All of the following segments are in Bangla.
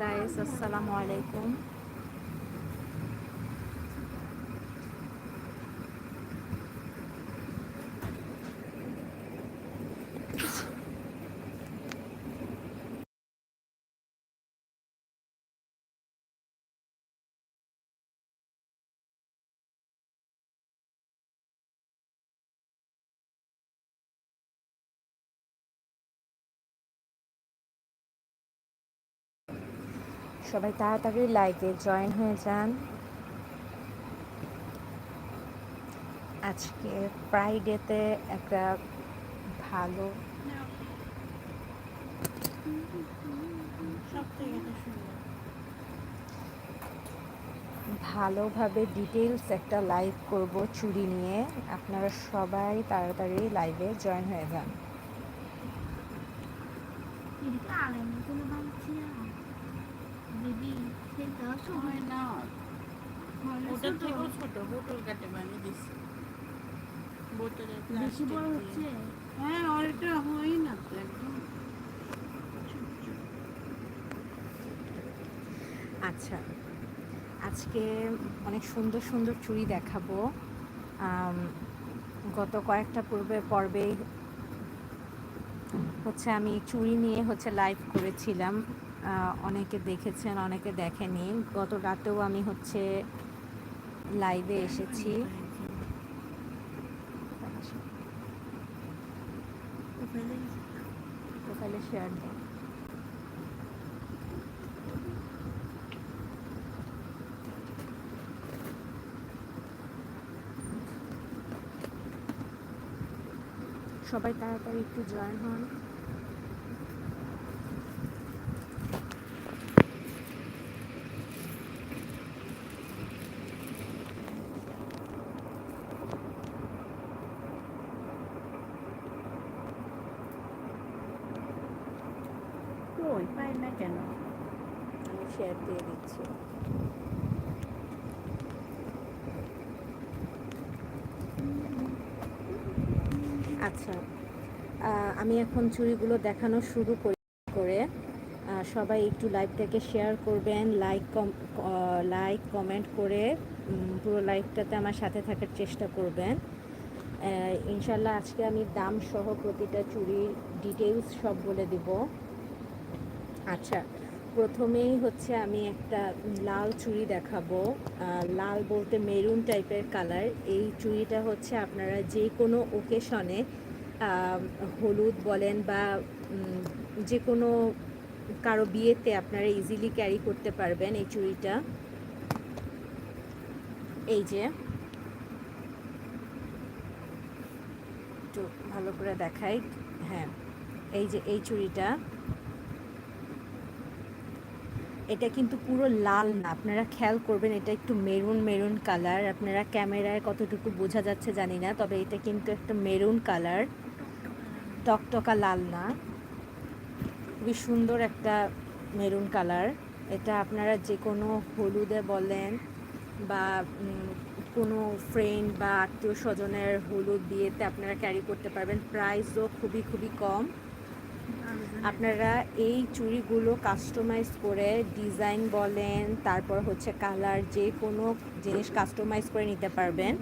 গাইস আসসালামু আলাইকুম সবাই তাড়াতাড়ি লাইভে জয়েন হয়ে যান। আজকে ফ্রাইডেতে একটা ভালো ভালোভাবে ডিটেলস একটা লাইভ করব চুরি নিয়ে। আপনারা সবাই তাড়াতাড়ি লাইভে জয়েন হয়ে যান এদিকে আলাইনি কোনো ভাবছি না বেবি সেটা হয় না। ওটা থেকেও ছোট বোতল কাটে বানিয়ে দিছি বোতলের বেশি বড় হচ্ছে? হ্যাঁ হয় না তো একদম। আচ্ছা আজকে অনেক সুন্দর সুন্দর চুড়ি দেখাবো। গত কয়েকটা পূর্বে পর্বে হচ্ছে আমি চুড়ি নিয়ে হচ্ছে লাইভ করেছিলাম। অনেকে দেখেছেন, অনেকে দেখেনি। গত রাতেও আমি হচ্ছে লাইভে এসেছি। শেয়ার দিন সবাই তাড়াতাড়ি একটু জয়েন হন কই পাই না কেন আমি শেয়ার দিয়ে দিচ্ছি। আচ্ছা আমি এখন চুড়িগুলো দেখানো শুরু করি করে। সবাই একটু লাইভটাকে শেয়ার করবেন, লাইক কম লাইক কমেন্ট করে পুরো লাইভটাতে আমার সাথে থাকার চেষ্টা করবেন। ইনশাল্লাহ আজকে আমি দাম সহ প্রতিটা চুড়ির ডিটেলস সব বলে দিব। আচ্ছা প্রথমেই হচ্ছে আমি একটা লাল চুড়ি দেখাবো। লাল বলতে মেরুন টাইপের কালার। এই চুড়িটা হচ্ছে আপনারা যে কোনো ওকেশনে হলুদ বলেন বা যে কোনো কারও বিয়েতে আপনারা ইজিলি ক্যারি করতে পারবেন এই চুড়িটা। এই যে। একটু ভালো করে দেখাই। হ্যাঁ এই যে এই চুড়িটা। এটা কিন্তু পুরো লাল না। আপনারা খেয়াল করবেন, এটা একটু মেরুন মেরুন কালার। আপনারা ক্যামেরায় কতটুকু বোঝা যাচ্ছে জানি না, তবে এটা কিন্তু একটা মেরুন কালার। টকটকা লাল না। খুবই সুন্দর একটা মেরুন কালার। এটা আপনারা যে কোনো হলুদে বলেন বা কোনো ফ্রেন্ড বা আত্মীয় স্বজনের হলুদ বিয়েতে আপনারা ক্যারি করতে পারবেন। প্রাইসও খুবই খুবই কম। আপনারা এই চুড়িগুলো কাস্টমাইজ করে ডিজাইন বলেন, তারপর হচ্ছে কালার যে কোনো জিনিস কাস্টমাইজ করে নিতে পারবেন।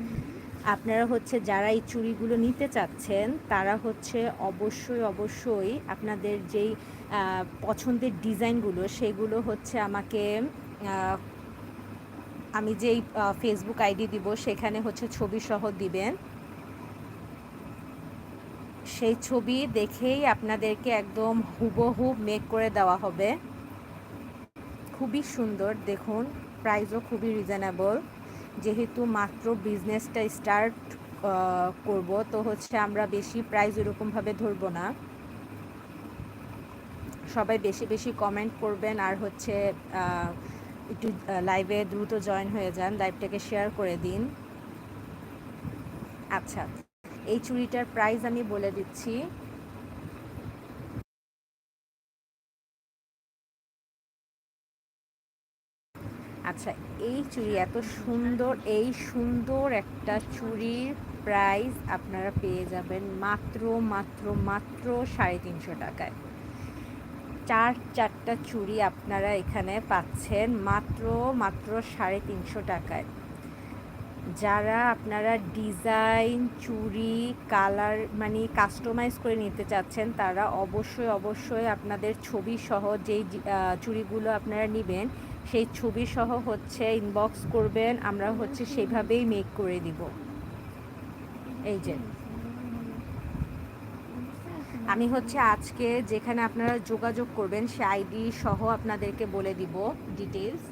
আপনারা হচ্ছে যারা এই চুড়িগুলো নিতে চাচ্ছেন, তারা হচ্ছে অবশ্যই অবশ্যই আপনাদের যেই পছন্দের ডিজাইনগুলো, সেগুলো হচ্ছে আমাকে আমি যেই ফেসবুক আইডি দিব, সেখানে হচ্ছে ছবি সহ দিবেন। সেই ছবি দেখেই আপনাদেরকে একদম হুবহু মেক করে দেওয়া হবে। খুবই সুন্দর, দেখুন প্রাইসও খুবই রিজনেবল যেহেতু মাত্র বিজনেসটা স্টার্ট করব, তো হচ্ছে আমরা বেশি প্রাইস এরকমভাবে ধরবো না। সবাই বেশি বেশি কমেন্ট করবেন আর হচ্ছে একটু লাইভে দ্রুত জয়েন হয়ে যান লাইভটাকে শেয়ার করে দিন। আচ্ছা। এই চুড়িটার প্রাইস আমি বলে দিচ্ছি। আচ্ছা এই চুড়ি এত সুন্দর, এই সুন্দর একটা চুড়ির প্রাইস আপনারা পেয়ে যাবেন মাত্র মাত্র মাত্র সাড়ে তিনশো টাকায়। চার, চারটা চুড়ি আপনারা এখানে পাচ্ছেন মাত্র মাত্র সাড়ে তিনশো টাকায়। যারা আপনারা ডিজাইন চুরি কালার মানে কাস্টমাইজ করে নিতে চাচ্ছেন, তারা অবশ্যই অবশ্যই আপনাদের ছবি সহ যেই চুরিগুলো আপনারা নেবেন, সেই ছবি সহ হচ্ছে ইনবক্স করবেন, আমরা হচ্ছে সেভাবেই মেক করে দিব। এই যে। আমি হচ্ছে আজকে যেখানে আপনারা যোগাযোগ করবেন সে আইডি সহ আপনাদেরকে বলে দিব ডিটেলস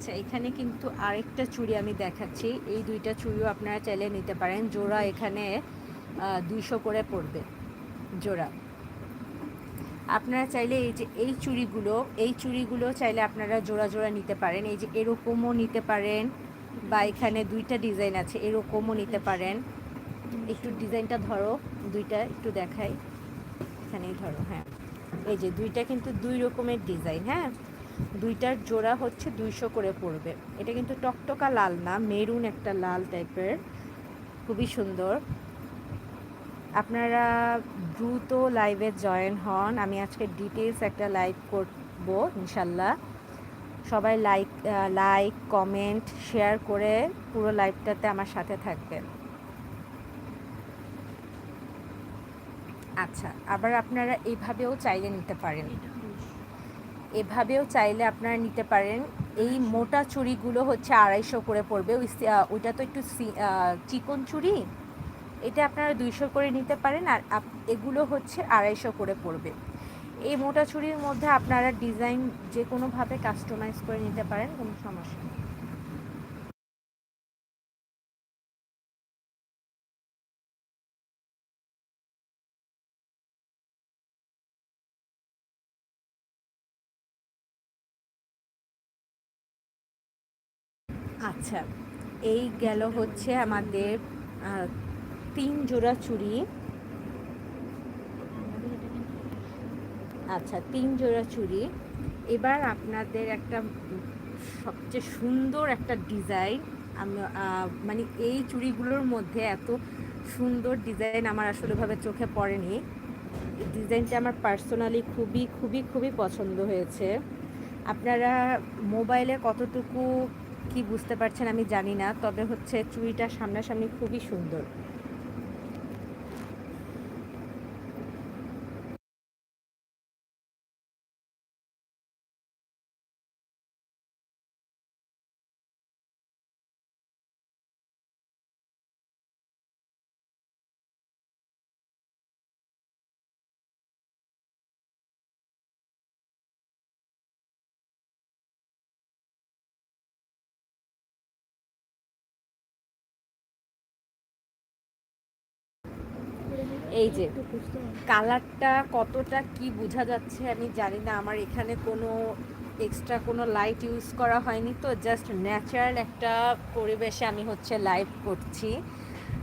আচ্ছা এখানে কিন্তু আরেকটা চুড়ি আমি দেখাচ্ছি। এই দুইটা চুড়িও আপনারা চাইলে নিতে পারেন। জোড়া এখানে দুইশো করে পড়বে জোড়া। আপনারা চাইলে এই যে এই চুড়িগুলো এই চুড়িগুলো চাইলে আপনারা জোড়া জোড়া নিতে পারেন। এই যে এরকমও নিতে পারেন বা এখানে দুইটা ডিজাইন আছে, এরকমও নিতে পারেন। একটু ডিজাইনটা ধরো, দুইটা একটু দেখাই। এখানেই ধরো হ্যাঁ। এই যে দুইটা কিন্তু দুই রকমের ডিজাইন হ্যাঁ? দুইটার জোড়া হচ্ছে দুইশো করে পড়বে। এটা কিন্তু টকটকা লাল না, মেরুন একটা লাল টাইপের খুবই সুন্দর। আপনারা দ্রুত লাইভে জয়েন হন। আমি আজকে ডিটেলস একটা লাইভ করব, ইনশাল্লাহ। সবাই লাইক লাইক কমেন্ট শেয়ার করে পুরো লাইভটাতে আমার সাথে থাকবেন। আচ্ছা আবার আপনারা এইভাবেও চাইলে নিতে পারেন। এভাবেও চাইলে আপনারা নিতে পারেন। এই মোটা চুড়িগুলো হচ্ছে আড়াইশো করে পড়বে। ওই ওইটা তো একটু চিকন চুড়ি। এটা আপনারা দুইশো করে নিতে পারেন আর এগুলো হচ্ছে আড়াইশো করে পড়বে। এই মোটা চুড়ির মধ্যে আপনারা ডিজাইন যে কোনোভাবে কাস্টমাইজ করে নিতে পারেন, কোনো সমস্যা আচ্ছা এই গেল হচ্ছে আমাদের তিন জোড়া চুড়ি। আচ্ছা তিন জোড়া চুড়ি। এবার আপনাদের একটা সবচেয়ে সুন্দর একটা ডিজাইন মানে এই চুড়িগুলোর মধ্যে এত সুন্দর ডিজাইন আমার আসলেভাবে চোখে পড়েনি। ডিজাইনটা আমার পার্সোনালি খুবই খুবই খুবই পছন্দ হয়েছে। আপনারা মোবাইলে কতটুকু কি বুঝতে পারছেন আমি জানি না তবে হচ্ছে চুড়িটা সামনাসামনি খুবই সুন্দর। এই যে, কালারটা কতটা কি বোঝা যাচ্ছে আমি জানি না। আমার এখানে কোনো এক্সট্রা কোনো লাইট ইউজ করা হয়নি তো জাস্ট ন্যাচারাল একটা পরিবেশে আমি হচ্ছে লাইভ করছি।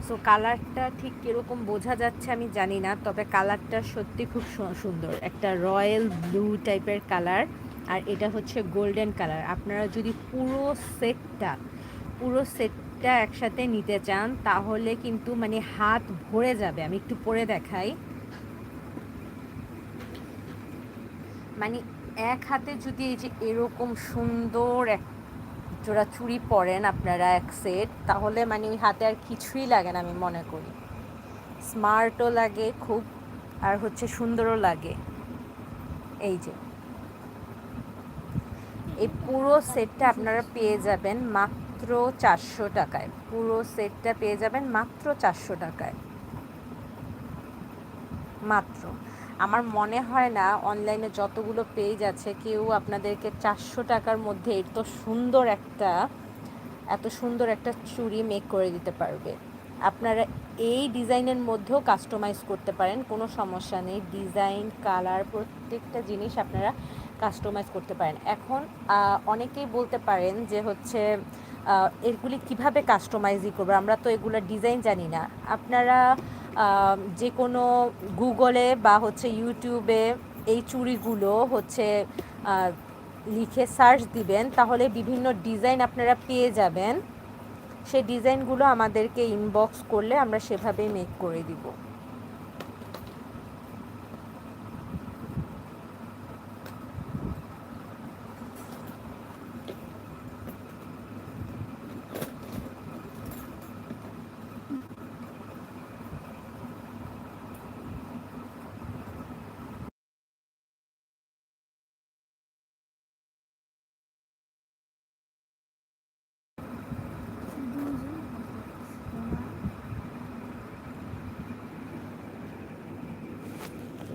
সো কালারটা ঠিক কীরকম বোঝা যাচ্ছে আমি জানি না, তবে কালারটা সত্যি খুব সুন্দর। একটা রয়্যাল ব্লু টাইপের কালার, আর এটা হচ্ছে গোল্ডেন কালার আপনারা যদি পুরো সেটটা পুরো সেটটা একসাথে নিতে চান, তাহলে কিন্তু মানে হাত ভরে যাবে। আমি একটু পরে দেখাই। মানে এক হাতে যদি এই যে এরকম সুন্দর এক জোড়া চুড়ি পরেন আপনারা এক সেট, তাহলে মানে ওই হাতে আর কিছুই লাগে না আমি মনে করি। স্মার্টও লাগে খুব, আর হচ্ছে সুন্দরও লাগে। এই যে। এই পুরো সেটটা আপনারা পেয়ে যাবেন। মাত্র চারশো টাকায়। পুরো সেটটা পেয়ে যাবেন মাত্র চারশো টাকায়। মাত্র। আমার মনে হয় না, অনলাইনে যতগুলো পেজ আছে, কেউ আপনাদেরকে চারশো টাকার মধ্যে এত সুন্দর একটা, এত সুন্দর একটা চুড়ি মেক করে দিতে পারবে। আপনারা এই ডিজাইনের মধ্যেও কাস্টমাইজ করতে পারেন, কোনো সমস্যা নেই। ডিজাইন, কালার, প্রত্যেকটা জিনিস আপনারা কাস্টমাইজ করতে পারেন। এখন অনেকেই বলতে পারেন যে হচ্ছে এগুলি কীভাবে কাস্টমাইজই করব? আমরা তো এগুলো ডিজাইন জানি না। আপনারা যে কোনো গুগলে বা হচ্ছে ইউটিউবে এই চুড়িগুলো হচ্ছে লিখে সার্চ দিবেন, তাহলে বিভিন্ন ডিজাইন আপনারা পেয়ে যাবেন। সেই ডিজাইনগুলো আমাদেরকে ইনবক্স করলে আমরা সেভাবেই মেক করে দিব।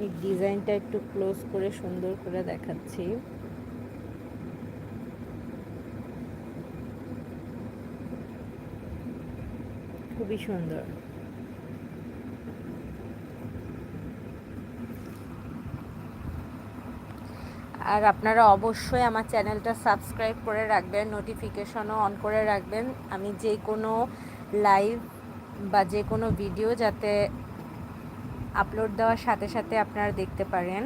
এই ডিজাইনটা একটু ক্লোজ করে সুন্দর করে দেখাচ্ছি। খুবই সুন্দর। আর আপনারা অবশ্যই আমার চ্যানেলটা সাবস্ক্রাইব করে রাখবেন, নোটিফিকেশনও অন করে রাখবেন। আমি যে কোনো লাইভ বা যে কোনো ভিডিও যাতে আপলোড দেওয়ার সাথে সাথে আপনারা দেখতে পারেন।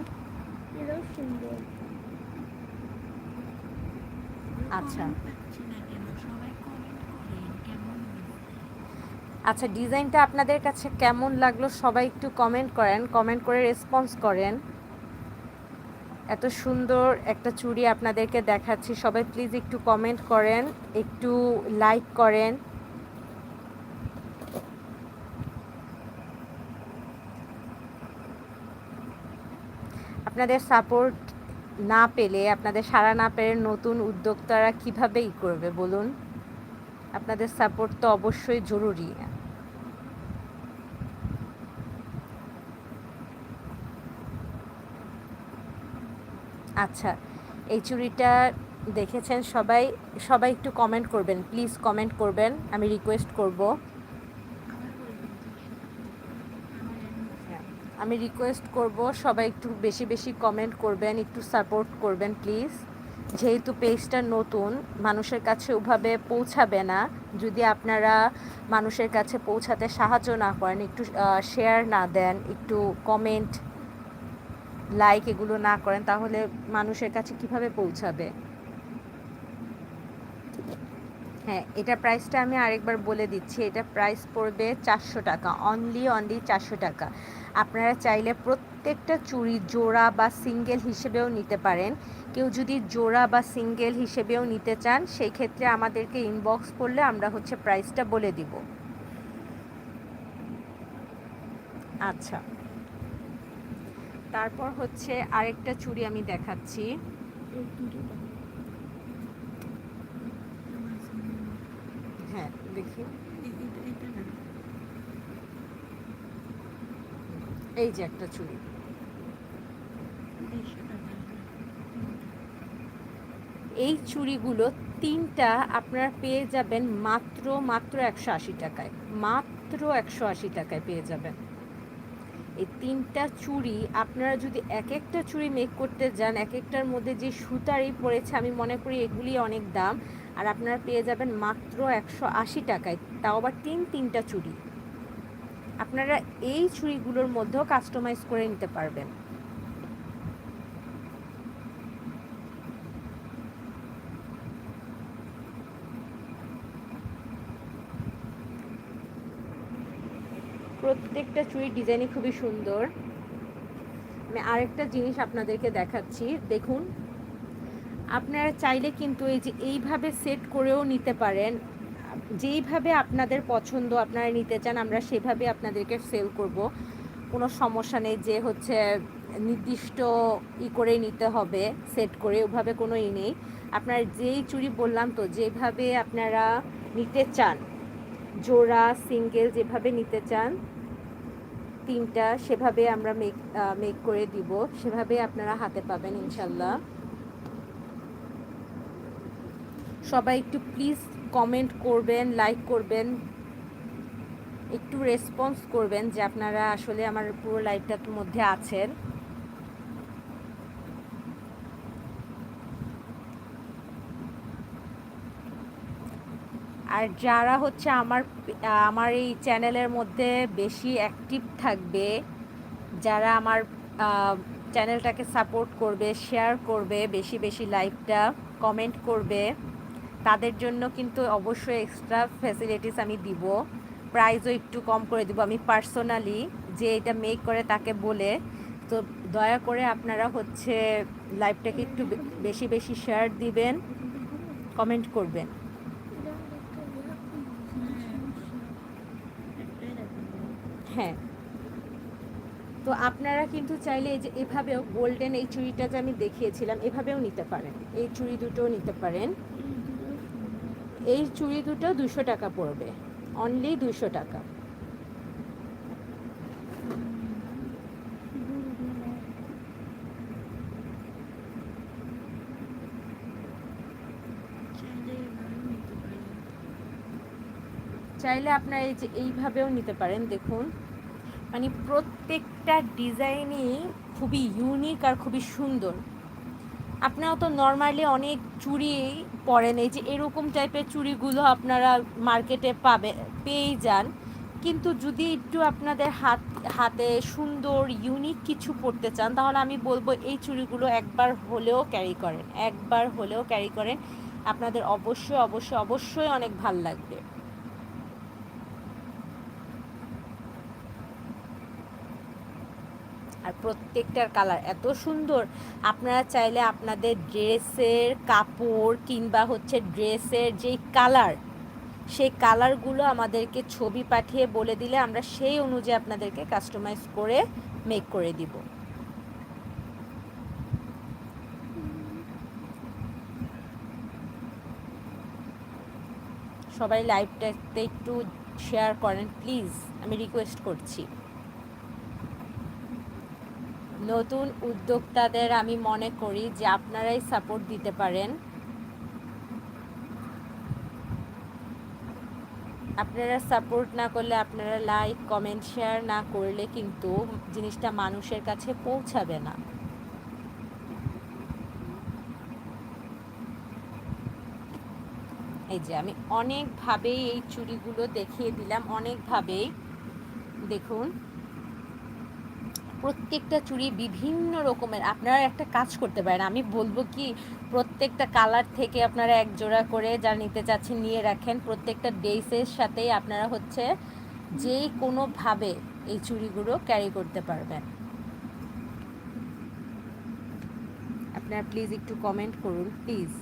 আচ্ছা। আচ্ছা ডিজাইনটা আপনাদের কাছে কেমন লাগল সবাই একটু কমেন্ট করেন কমেন্ট করে রেসপন্স করেন। এত সুন্দর একটা চুড়ি আপনাদেরকে দেখাচ্ছি সবাই প্লিজ একটু কমেন্ট করেন একটু লাইক করেন। আপনাদের সাপোর্ট না পেলে, আপনাদের সাড়া না পেলে নতুন উদ্যোক্তারা কীভাবে ই করবে বলুন? আপনাদের সাপোর্ট তো অবশ্যই জরুরি। আচ্ছা এই চুরিটা দেখেছেন সবাই? সবাই একটু কমেন্ট করবেন প্লিজ কমেন্ট করবেন, আমি রিকোয়েস্ট করব আবার বলবেন তো শুনে। আমার আমি রিকোয়েস্ট করব, সবাই একটু বেশি বেশি কমেন্ট করবেন, একটু সাপোর্ট করবেন প্লিজ যেহেতু পেজটা নতুন, মানুষের কাছে ওভাবে পৌঁছাবে না। যদি আপনারা মানুষের কাছে পৌঁছাতে সাহায্য না করেন, একটু শেয়ার না দেন, একটু কমেন্ট লাইক এগুলো না করেন, তাহলে মানুষের কাছে কীভাবে পৌঁছাবে? হ্যাঁ এটা প্রাইসটা আমি আরেকবার বলে দিচ্ছি। এটা প্রাইস পড়বে চারশো টাকা। অনলি অনলি চারশো টাকা। আপনারা চাইলে প্রত্যেকটা চুড়ি জোড়া বা সিঙ্গেল হিসেবেও নিতে পারেন। কেউ যদি জোড়া বা সিঙ্গেল হিসেবেও নিতে চান, সেই ক্ষেত্রে আমাদেরকে ইনবক্স করলে আমরা হচ্ছে প্রাইসটা বলে দিব। আচ্ছা। তারপর হচ্ছে আরেকটা চুড়ি আমি দেখাচ্ছি এই দুটো দাও। আমার সামনে হ্যাঁ দেখি। এই যে একটা চুড়ি। এই চুড়িগুলো তিনটা আপনারা পেয়ে যাবেন মাত্র মাত্র একশো আশি টাকায়। মাত্র একশো আশি টাকায় পেয়ে যাবেন। এই তিনটা চুড়ি আপনারা যদি এক একটা চুড়ি মেক করতে যান এক একটার মধ্যে যে সুতারই পড়েছে আমি মনে করি এগুলি অনেক দাম। আর আপনারা পেয়ে যাবেন মাত্র একশো আশি টাকায়। তাও আবার তিন তিনটা চুড়ি। আপনারা এই চুড়িগুলোর মধ্যেও কাস্টমাইজ করে নিতে পারবেন। প্রত্যেকটা চুড়ির ডিজাইনই খুবই সুন্দর। আমি আরেকটা জিনিস আপনাদেরকে দেখাচ্ছি। দেখুন আপনারা চাইলে কিন্তু এই যে এইভাবে সেট করেও নিতে পারেন। যেইভাবে আপনাদের পছন্দ আপনারা নিতে চান, আমরা সেভাবে আপনাদেরকে সেল করব। কোনো সমস্যা নেই যে হচ্ছে নির্দিষ্ট ই করে নিতে হবে সেট করে ওভাবে কোনো ই নেই। আপনার যেই চুরি বললাম তো, যেভাবে আপনারা নিতে চান, জোড়া সিঙ্গেল যেভাবে নিতে চান, তিনটা সেভাবে আমরা মেক মেক করে দিব। সেভাবে আপনারা হাতে পাবেন ইনশাল্লাহ। সবাই একটু প্লিজ কমেন্ট করবেন লাইক করবেন, একটু রেসপন্স করবেন যে আপনারা আসলে আমার পুরো লাইভটার মধ্যে আছেন। আর যারা হচ্ছে আমার আমার এই চ্যানেলের মধ্যে বেশি অ্যাক্টিভ থাকবে, যারা আমার চ্যানেলটাকে সাপোর্ট করবে শেয়ার করবে, বেশি বেশি লাইভটা কমেন্ট করবে তাদের জন্য কিন্তু অবশ্যই এক্সট্রা ফ্যাসিলিটিস আমি দিব। প্রাইসও একটু কম করে দিব। আমি পার্সোনালি যে এটা মেক করে তাকে বলে, তো দয়া করে আপনারা হচ্ছে লাইভটাকে একটু বেশি বেশি শেয়ার দিবেন কমেন্ট করবেন। হ্যাঁ। তো আপনারা কিন্তু চাইলে এই যে এভাবেও গোল্ডেন এই চুড়িটা যে আমি দেখিয়েছিলাম, এভাবেও নিতে পারেন। এই চুড়ি দুটোও নিতে পারেন। এই চুড়ি দুটো দুশো টাকা পড়বে। অনলি দুশো টাকা। চাইলে আপনারা এই যে এইভাবেও নিতে পারেন, দেখুন। মানে প্রত্যেকটা ডিজাইনই খুবই ইউনিক আর খুবই সুন্দর। আপনারা তো নর্মালি অনেক চুড়ি পরেন এই যে এরকম টাইপের চুড়িগুলো আপনারা মার্কেটে পাবে, পেয়েই যান। কিন্তু যদি একটু আপনাদের হাত, হাতে সুন্দর ইউনিক কিছু পড়তে চান, তাহলে আমি বলব এই চুড়িগুলো একবার হলেও ক্যারি করেন, একবার হলেও ক্যারি করেন। আপনাদের অবশ্যই অবশ্যই অবশ্যই অনেক ভালো লাগবে। আর প্রত্যেকটার কালার এত সুন্দর। আপনারা চাইলে আপনাদের ড্রেসের কাপড় কিংবা হচ্ছে ড্রেসের যেই কালার, সেই কালারগুলো আমাদেরকে ছবি পাঠিয়ে বলে দিলে আমরা সেই অনুযায়ী আপনাদেরকে কাস্টমাইজ করে মেক করে দিব। সবাই লাইভটাতে একটু শেয়ার করেন প্লিজ আমি রিকোয়েস্ট করছি। নতুন উদ্যোক্তাদের আমি মনে করি যে আপনারাই সাপোর্ট দিতে পারেন। আপনারা সাপোর্ট না করলে আপনারা লাইক কমেন্ট শেয়ার না করলে কিন্তু জিনিসটা মানুষের কাছে পৌঁছাবে না। এই যে আমি অনেকভাবেই এই চুড়িগুলো দেখিয়ে দিলাম, অনেকভাবেই। দেখুন। প্রত্যেকটা চুড়ি বিভিন্ন রকমের, আপনারা একটা কাজ করতে পারেন। আমি বলব কি, প্রত্যেকটা কালার থেকে আপনারা এক জোড়া করে যা নিতে চাচ্ছেন নিয়ে রাখেন। প্রত্যেকটা ড্রেসের সাথেই আপনারা হচ্ছে যে কোনোভাবে এই চুড়িগুলো ক্যারি করতে পারবেন। আপনারা প্লিজ একটু কমেন্ট করুন প্লিজ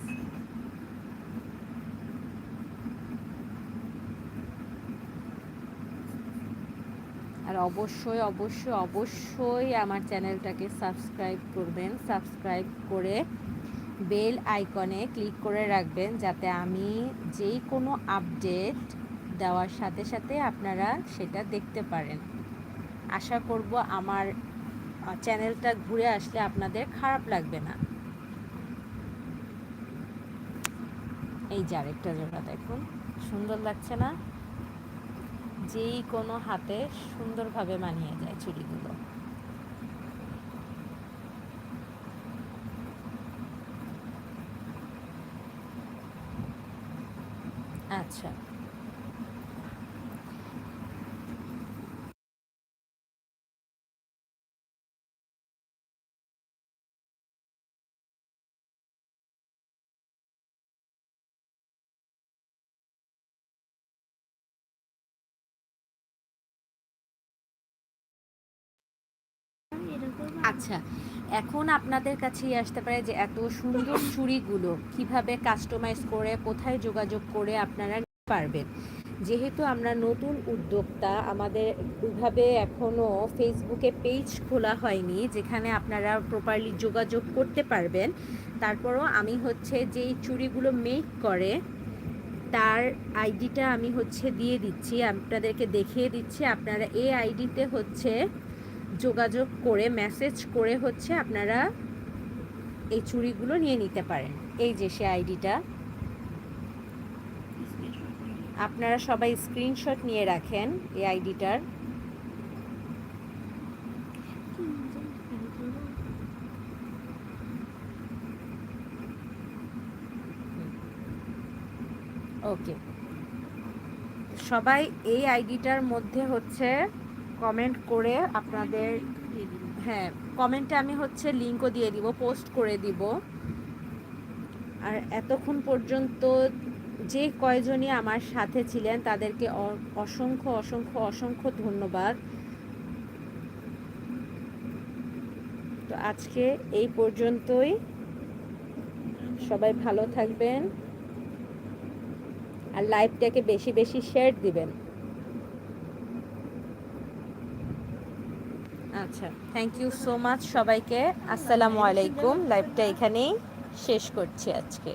আর অবশ্যই অবশ্যই অবশ্যই আমার চ্যানেলটাকে সাবস্ক্রাইব করবেন। সাবস্ক্রাইব করে বেল আইকনে ক্লিক করে রাখবেন যাতে আমি যেই কোনো আপডেট দেওয়ার সাথে সাথে আপনারা সেটা দেখতে পারেন। আশা করব আমার চ্যানেলটা ঘুরে আসলে আপনাদের খারাপ লাগবে না। এই যে আরেকটা জোড়া দেখুন। সুন্দর লাগছে না? যেই কোনো হাতে সুন্দরভাবে মানিয়ে যায় চুড়িগুলো। আচ্ছা। আচ্ছা এখন আপনাদের কাছেই আসতে পারে যে এত সুন্দর চুড়িগুলো কীভাবে কাস্টমাইজ করে কোথায় যোগাযোগ করে আপনারা পারবেন। যেহেতু আমরা নতুন উদ্যোক্তা আমাদের ওইভাবে এখনও ফেসবুকে পেজ খোলা হয়নি যেখানে আপনারা প্রপারলি যোগাযোগ করতে পারবেন তারপরও আমি হচ্ছে যেই চুড়িগুলো মেক করে তার আইডিটা আমি হচ্ছে দিয়ে দিচ্ছি আপনাদেরকে দেখিয়ে দিচ্ছি আপনারা এই আইডিতে হচ্ছে যোগাযোগ করে মেসেজ করে হচ্ছে আপনারা এই চুড়িগুলো নিয়ে নিতে পারেন। এই যে সে আইডিটা। আপনারা সবাই স্ক্রিনশট নিয়ে রাখেন এই আইডিটার। ওকে। সবাই এই আইডিটার মধ্যে হচ্ছে কমেন্ট করে আপনাদের হ্যাঁ কমেন্টে আমি হচ্ছে লিঙ্কও দিয়ে দিব পোস্ট করে দিব। আর এতক্ষণ পর্যন্ত যে কয়জনই আমার সাথে ছিলেন, তাদেরকে অসংখ্য অসংখ্য অসংখ্য ধন্যবাদ। তো আজকে এই পর্যন্তই। সবাই ভালো থাকবেন। আর লাইভটাকে বেশি বেশি শেয়ার দিবেন। আচ্ছা থ্যাংক ইউ সো মাচ সবাইকে। আসসালামু আলাইকুম। লাইভটা এখানেই শেষ করছি আজকে।